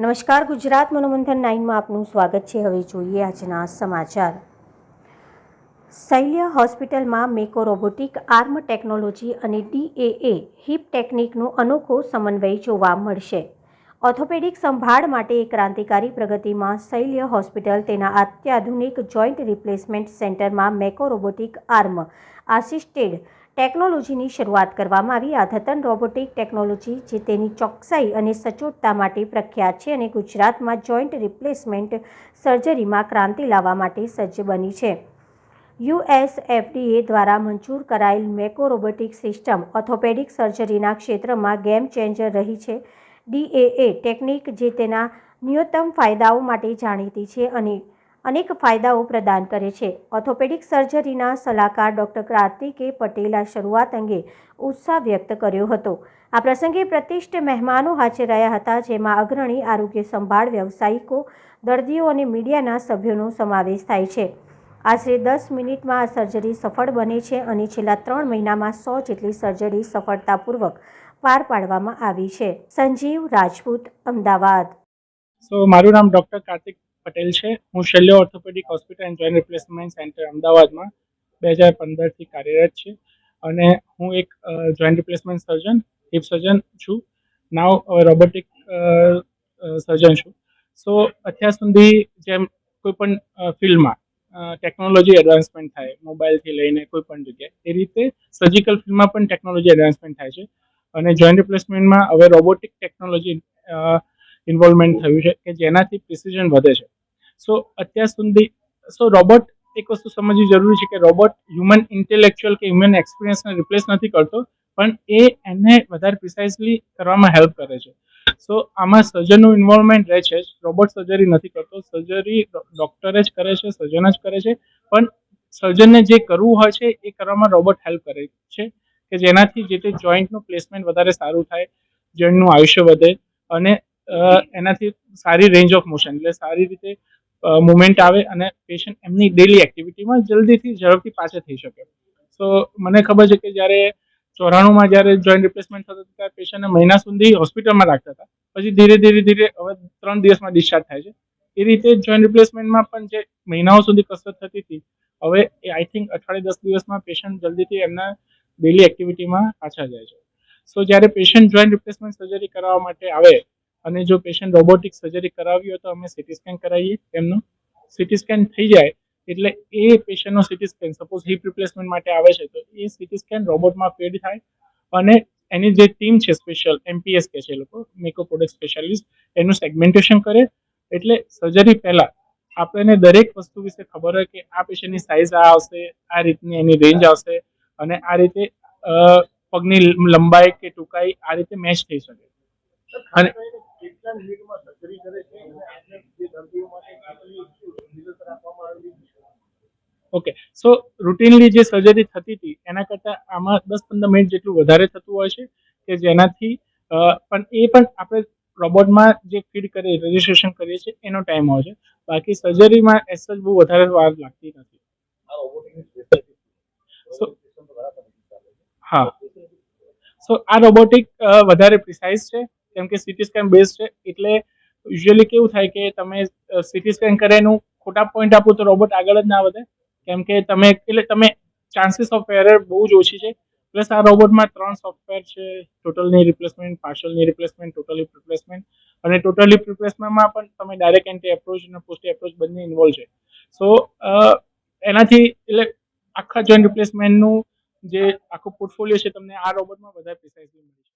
નમસ્કાર, ગુજરાત મનોમંથન નાઇનમાં આપનું સ્વાગત છે. હવે જોઈએ આજના સમાચાર. શૈલ્ય હોસ્પિટલમાં મેકો રોબોટિક, આર્મ ટેકનોલોજી અને ડીએએ હિપ ટેકનિકનો અનોખો સમન્વય જોવા મળશે. ઓર્થોપેડિક સંભાળ માટે એક ક્રાંતિકારી પ્રગતિમાં શૈલ્ય હોસ્પિટલ તેના અત્યાધુનિક જોઈન્ટ રિપ્લેસમેન્ટ સેન્ટરમાં મેકો રોબોટિક, આર્મ આસિસ્ટેડ ટેકનોલોજીની શરૂઆત કરવામાં આવી. આ રોબોટિક ટેકનોલોજી જે તેની ચોકસાઈ અને સચોટતા માટે પ્રખ્યાત છે અને ગુજરાતમાં જોઈન્ટ રિપ્લેસમેન્ટ સર્જરીમાં ક્રાંતિ લાવવા માટે સજ્જ બની છે. યુએસએફડીએ દ્વારા મંજૂર કરાયેલ મેકો રોબોટિક સિસ્ટમ ઓર્થોપેડિક સર્જરીના ક્ષેત્રમાં ગેમ ચેન્જર રહી છે. ડીએએ ટેકનિક જે તેના ન્યૂનતમ ફાયદાઓ માટે જાણીતી છે અને અનેક ફાયદાઓ પ્રદાન કરે છે. ઓર્થોપેડિક સર્જરીના સલાહકાર ડૉક્ટર કાર્તિકે પટેલ આ શરૂઆત અંગે ઉત્સાહ વ્યક્ત કર્યો હતો. આ પ્રસંગે પ્રતિષ્ઠ મહેમાનો હાજર રહ્યા હતા, જેમાં અગ્રણી આરોગ્ય સંભાળ વ્યવસાયિકો, દર્દીઓ અને મીડિયાના સભ્યોનો સમાવેશ થાય છે. આશરે દસ મિનિટમાં આ સર્જરી સફળ બને છે અને છેલ્લા ત્રણ મહિનામાં સો જેટલી સર્જરી સફળતાપૂર્વક પાર પાડવામાં આવી છે. સંજીવ રાજપૂત, અમદાવાદ. મારું નામ ડૉક્ટર કાર્તિક પટેલ છે. હું Shalya orthopaedic hospital and joint replacement centre અમદાવાદમાં બે હજાર પંદરથી કાર્યરત છે. અને હું એક joint replacement surgeon hip surgeon છું. નાવ રોબોટિક સર્જન છું. સો અત્યાર સુધી જેમ કોઈ પણ ફિલ્ડમાં ટેકનોલોજી એડવાન્સમેન્ટ થાય મોબાઈલથી લઈને કોઈ પણ જગ્યાએ, એ રીતે સર્જિકલ ફિલ્ડમાં પણ ટેકનોલોજી એડવાન્સમેન્ટ થાય છે. અને જોઈન્ટ રિપ્લેસમેન્ટમાં હવે રોબોટિક ટેકનોલોજી ઇન્વોલ્વમેન્ટ થયું છે કે જેનાથી પ્રિસિઝન વધે છે. સો અત્યાર સુધી સો રોબોટ એક વસ્તુ સમજવી જરૂરી છે કે રોબોટ હ્યુમન ઇન્ટેલેક્ચ્યુઅલ કે હ્યુમન એક્સપિરિયન્સને રિપ્લેસ નથી કરતો, પણ એ એને વધારે પ્રિસાઇઝલી કરવામાં હેલ્પ કરે છે. સો આમાં સર્જનનું ઇન્વોલ્વમેન્ટ રહે છે. રોબોટ સર્જરી નથી કરતો. સર્જરી ડૉક્ટરે જ કરે છે સર્જન જ કરે છે. પણ સર્જનને જે કરવું હોય છે, એ કરવામાં રોબોટ હેલ્પ કરે છે કે જેનાથી જે તે જોઈન્ટનું પ્લેસમેન્ટ વધારે સારું થાય જોઈન્ટનું આયુષ્ય વધે અને એનાથી સારી રેન્જ ઓફ મોશન એટલે સારી રીતે મુવમેન્ટ આવે અને પેશન્ટ એમની ડેલી એક્ટિવિટીમાં જલ્દીથી ઝડપથી પાછા થઈ શકે. સો મને ખબર છે કે જ્યારે ચોરાણુંમાં જ્યારે જોઈન્ટ રિપ્લેસમેન્ટ થતું ત્યારે પેશન્ટને મહિના સુધી હોસ્પિટલમાં રાખતા હતા. પછી ધીરે ધીરે ધીરે હવે ત્રણ દિવસમાં ડિસ્ચાર્જ થાય છે. એ રીતે જોઈન્ટ રિપ્લેસમેન્ટમાં પણ જે મહિનાઓ સુધી કસરત થતી હતી, હવે એ આઈ થિંક અઠવાડિયે દસ દિવસમાં પેશન્ટ જલ્દીથી એમના ડેલી એક્ટિવિટીમાં પાછા જાય છે. સો જ્યારે પેશન્ટ જોઈન્ટ રિપ્લેસમેન્ટ સર્જરી કરાવવા માટે આવે અને જો પેશન્ટ રોબોટિક સર્જરી કરાવી હોય તો અમે સીટી સ્કેન કરાવીએ તેમનું. સિટી સ્કેન થઈ જાય એટલે એ પેશન્ટનો CT scan suppose hip replacement માટે આવે છે તો એ સિટી સ્કેન રોબોટમાં ફેડ થાય અને એની જે ટીમ છે સ્પેશિયલ એમપીએસ કે છે લોકો મેકો પ્રોડક્ટ સ્પેશિયાલિસ્ટ એનું સેગમેન્ટેશન કરે. એટલે સર્જરી પહેલાં આપણને દરેક વસ્તુ વિશે ખબર હોય કે આ પેશન્ટની સાઇઝ આ આવશે આ રીતની એની રેન્જ આવશે અને આ રીતે પગની લંબાઈ કે ટૂંકાઈ આ રીતે મેચ થઈ શકે. અને કેટલા મિનિટમાં સર્જરી કરે છે અને જે દર્દીઓ માટે કેટલી વિગત રાખવામાં આવેલી છે? ઓકે સો રૂટીનલી જે સર્જરી થતી હતી એના કરતાં આમાં દસ પંદર મિનિટ જેટલું વધારે થતું હોય છે કે જેનાથી પણ એ પણ આપણે રોબોટમાં જે ફીડ કરીએ રજિસ્ટ્રેશન કરીએ છીએ એનો ટાઈમ હોય છે. બાકી સર્જરીમાં એસ જ બહુ વધારે વાર લાગતી નથી. હા. સો આ રોબોટિક વધારે પ્રિસાઇઝ છે. કેમ કે સીટી સ્કેન બેઝ છે, એટલે યુઝ્યુઅલી કેવું થાય કે તમે સીટી સ્કેન કરેનું ખોટા પોઈન્ટ આપો તો રોબોટ આગળ જ ના વધે. કેમ કે તમે, એટલે તમે ચાન્સીસ ઓફ એરર બહુ જ ઓછી છે. પ્લસ આ રોબોટમાં ત્રણ સોફ્ટવેર છે ટોટલની રિપ્લેસમેન્ટ પાર્શલની રિપ્લેસમેન્ટ ટોટલી રિપ્લેસમેન્ટ અને ટોટલી રિપ્લેસમેન્ટમાં પણ તમે ડાયરેક્ટ એન્ટી એપ્રોચ અને પોસ્ટ એપ્રોચ બંને ઇન્વોલ્વ છે. સો એનાથી એટલે આખા જોઈન્ટ રિપ્લેસમેન્ટનું જે આખું પોર્ટફોલિયો છે, તમને આ રોબોટમાં વધારે પ્રિસાઇઝલી મળે છે